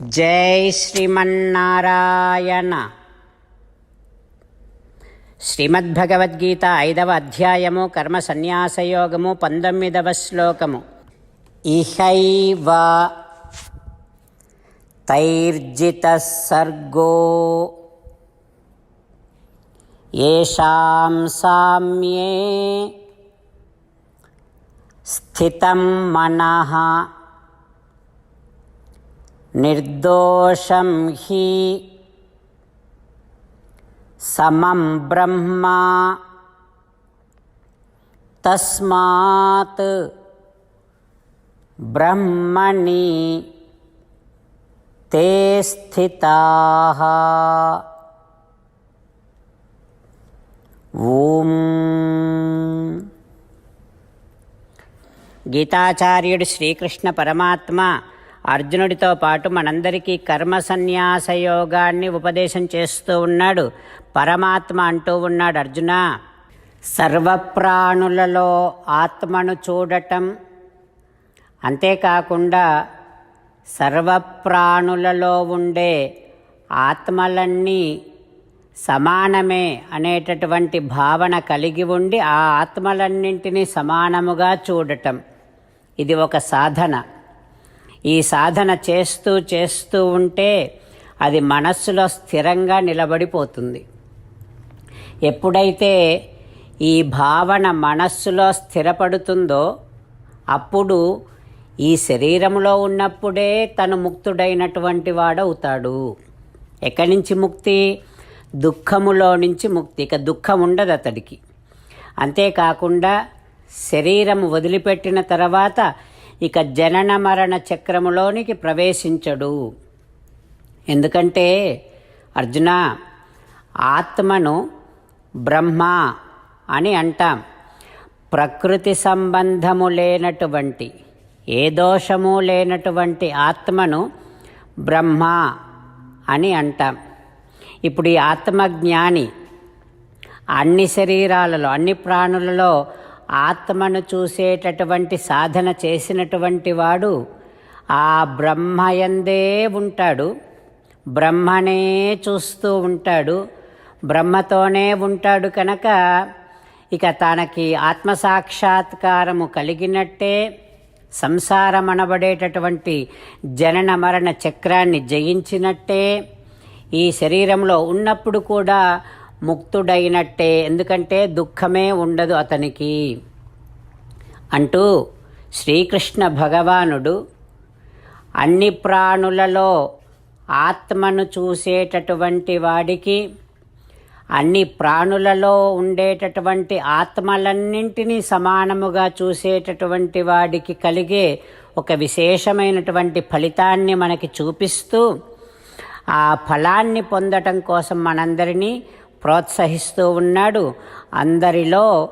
జై శ్రీమన్నారాయణ. శ్రీమద్భగవద్గీత ఐదవ అధ్యాయము కర్మ సన్యాసయోగము పంతొమ్మిదవ శ్లోకము. ఇహైవ తైర్జిత సర్గో ఏషాం సామ్యే స్థితం మనః నిర్దోషం హి సమం బ్రహ్మ తస్మాత్ బ్రహ్మణి తే స్థితాః ఓం గీతాచార్యుడు శ్రీకృష్ణ పరమాత్మ అర్జునుడితో పాటు మనందరికీ కర్మ సన్యాస యోగాన్ని ఉపదేశం చేస్తూ ఉన్నాడు. పరమాత్మ అంటూ ఉన్నాడు అర్జున. సర్వప్రాణులలో ఆత్మను చూడటం అంతేకాకుండా సర్వప్రాణులలో ఉండే ఆత్మలన్నీ సమానమే అనేటటువంటి భావన కలిగి ఉండి ఆ ఆత్మలన్నింటినీ సమానముగా చూడటం. ఇది ఒక సాధన. ఈ సాధన చేస్తూ చేస్తూ ఉంటే అది మనస్సులో స్థిరంగా నిలబడిపోతుంది. ఎప్పుడైతే ఈ భావన మనస్సులో స్థిరపడుతుందో అప్పుడు ఈ శరీరంలో ఉన్నప్పుడే తను ముక్తుడైనటువంటి వాడవుతాడు. ఎక్కడి నుంచి ముక్తి? దుఃఖములో నుంచి ముక్తి. ఇక దుఃఖం ఉండదు అతడికి. అంతేకాకుండా శరీరం వదిలిపెట్టిన తర్వాత ఇక జనన మరణ చక్రములోనికి ప్రవేశించడు. ఎందుకంటే అర్జున ఆత్మను బ్రహ్మ అని అంటాం. ప్రకృతి సంబంధము లేనటువంటి ఏ దోషము లేనటువంటి ఆత్మను బ్రహ్మ అని అంటాం. ఇప్పుడు ఈ ఆత్మజ్ఞాని అన్ని శరీరాలలో అన్ని ప్రాణులలో ఆత్మను చూసేటటువంటి సాధన చేసినటువంటి వాడు ఆ బ్రహ్మయందే ఉంటాడు. బ్రహ్మనే చూస్తూ ఉంటాడు. బ్రహ్మతోనే ఉంటాడు కనుక ఇక తనకి ఆత్మసాక్షాత్కారము కలిగినట్టే సంసారం అనబడేటటువంటి జనన మరణ చక్రాన్ని జయించినట్టే ఈ శరీరంలో ఉన్నప్పుడు కూడా ముక్తుడైనట్టే. ఎందుకంటే దుఃఖమే ఉండదు అతనికి. అంటూ శ్రీకృష్ణ భగవానుడు అన్ని ప్రాణులలో ఆత్మను చూసేటటువంటి వాడికి అన్ని ప్రాణులలో ఉండేటటువంటి ఆత్మలన్నింటినీ సమానముగా చూసేటటువంటి వాడికి కలిగే ఒక విశేషమైనటువంటి ఫలితాన్ని మనకి చూపిస్తూ ఆ ఫలాన్ని పొందటం కోసం మనందరినీ ప్రోత్సహిస్తూ ఉన్నాడు. అందరిలో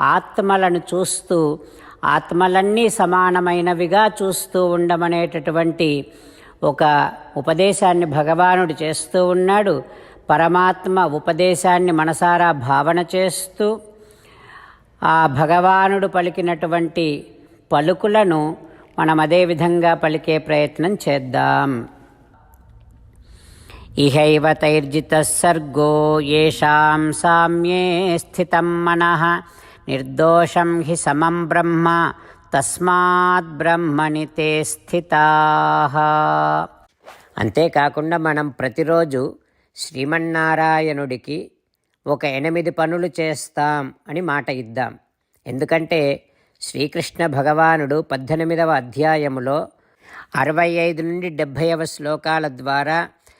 ఆత్మలను చూస్తూ ఆత్మలన్నీ సమానమైనవిగా చూస్తూ ఉండమనేటటువంటి ఒక ఉపదేశాన్ని భగవానుడు చేస్తూ ఉన్నాడు. పరమాత్మ ఉపదేశాన్ని మనసారా భావన చేస్తూ ఆ భగవానుడు పలికినటువంటి పలుకులను మనం అదే విధంగా పలికే ప్రయత్నం చేద్దాం. ఇహైవ తైర్జిత సర్గో ఏషాం సామ్యే స్థితం మనః నిర్దోషం హి సమం బ్రహ్మ తస్మాత్ బ్రహ్మని తే స్థితా అంతేకాకుండా మనం ప్రతిరోజు శ్రీమన్నారాయణుడికి ఒక ఎనిమిది పనులు చేస్తాం అని మాట ఇద్దాం. ఎందుకంటే శ్రీకృష్ణ భగవానుడు పద్దెనిమిదవ అధ్యాయములో అరవై ఐదు నుండి డెబ్భైవ శ్లోకాల ద్వారా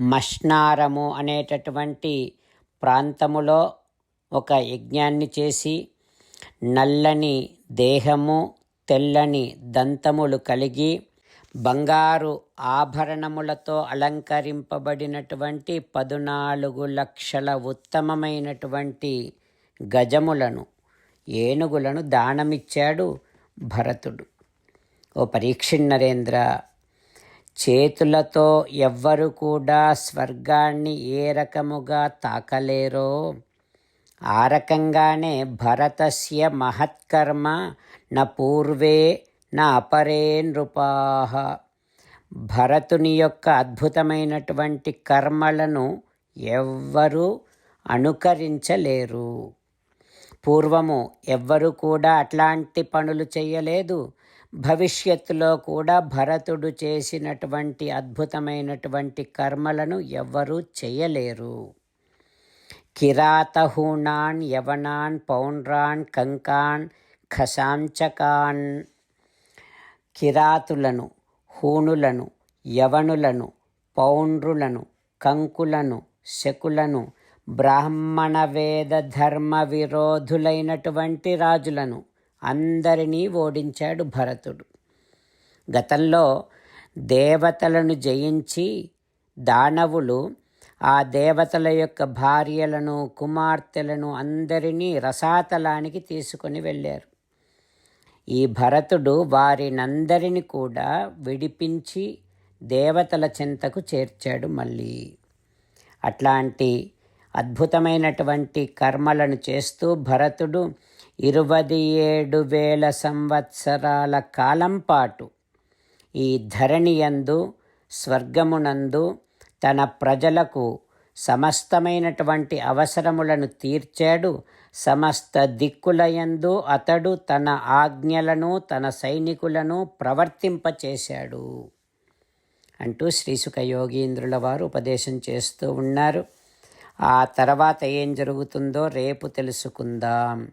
మష్నారము అనేటటువంటి ప్రాంతములో ఒక యజ్ఞాన్ని చేసి నల్లని దేహము తెల్లని దంతములు కలిగి బంగారు ఆభరణములతో అలంకరింపబడినటువంటి పదునాలుగు లక్షల ఉత్తమమైనటువంటి గజములను ఏనుగులను దానమిచ్చాడు భరతుడు. ఓ పరీక్షిణ్ నరేంద్ర చేతులతో ఎవ్వరు కూడా స్వర్గాన్ని ఏ రకముగా తాకలేరో ఆ రకంగానే భరతస్య మహత్కర్మ న పూర్వే నా అపరే నృపాహ భరతుని యొక్క అద్భుతమైనటువంటి కర్మలను ఎవ్వరూ అనుకరించలేరు. పూర్వము ఎవ్వరు కూడా అట్లాంటి పనులు చేయలేదు. భవిష్యత్తులో కూడా భరతుడు చేసినటువంటి అద్భుతమైనటువంటి కర్మలను ఎవ్వరూ చేయలేరు. కిరాతహూణాన్ యవనాన్ పౌండ్రాన్ కంకాన్ ఖశాంచకాన్ కిరాతులను హూణులను యవనులను పౌండ్రులను కంకులను శకులను బ్రాహ్మణ వేద ధర్మ విరోధులైనటువంటి రాజులను అందరినీ ఓడించాడు భరతుడు. గతంలో దేవతలను జయించి దానవులు ఆ దేవతల యొక్క భార్యలను కుమార్తెలను అందరినీ రసాతలానికి తీసుకొని వెళ్ళారు. ఈ భరతుడు వారినందరిని కూడా విడిపించి దేవతల చింతకు చేర్చాడు మళ్ళీ. అట్లాంటి అద్భుతమైనటువంటి కర్మలను చేస్తూ భరతుడు ఇరవై ఏడు వేల సంవత్సరాల కాలం పాటు ఈ ధరణియందు స్వర్గమునందు తన ప్రజలకు సమస్తమైనటువంటి అవసరములను తీర్చాడు. సమస్త దిక్కులయందు అతడు తన ఆజ్ఞలను తన సైనికులను ప్రవర్తింపచేశాడు అంటూ శ్రీసుఖ యోగీంద్రుల వారు ఉపదేశం చేస్తూ ఉన్నారు. ఆ తర్వాత ఏం జరుగుతుందో రేపు తెలుసుకుందాం.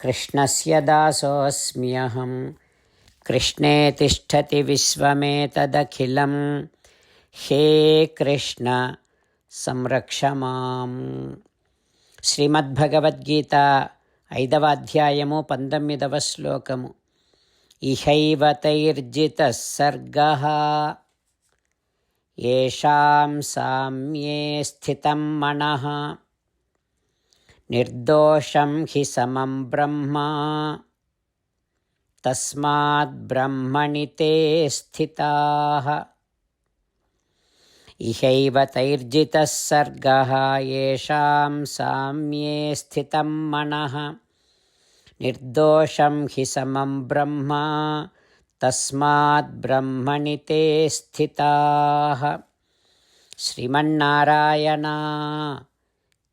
కృష్ణస్య దాసోऽస్మ్యహం కృష్ణే తిష్టతి విశ్వమేతదఖిలం హే కృష్ణ సంరక్ష మాం శ్రీమద్భగవద్గీత ఐదవ అధ్యాయము పంతొమ్మిదవ శ్లోకము ఇహైవ తైర్జిత సర్గ ఏషాం సామ్యే స్థితం మనః నిర్దోషం హి సమం బ్రహ్మ తస్మాద్బ్రహ్మణి తే స్థితా ఇహైవ తైర్జిత సర్గ ఏషాం సామ్యే స్థితం మనః నిర్దోషం హి సమం బ్రహ్మ తస్మాద్బ్రహ్మణి తే స్థితా శ్రీమన్నారాయణ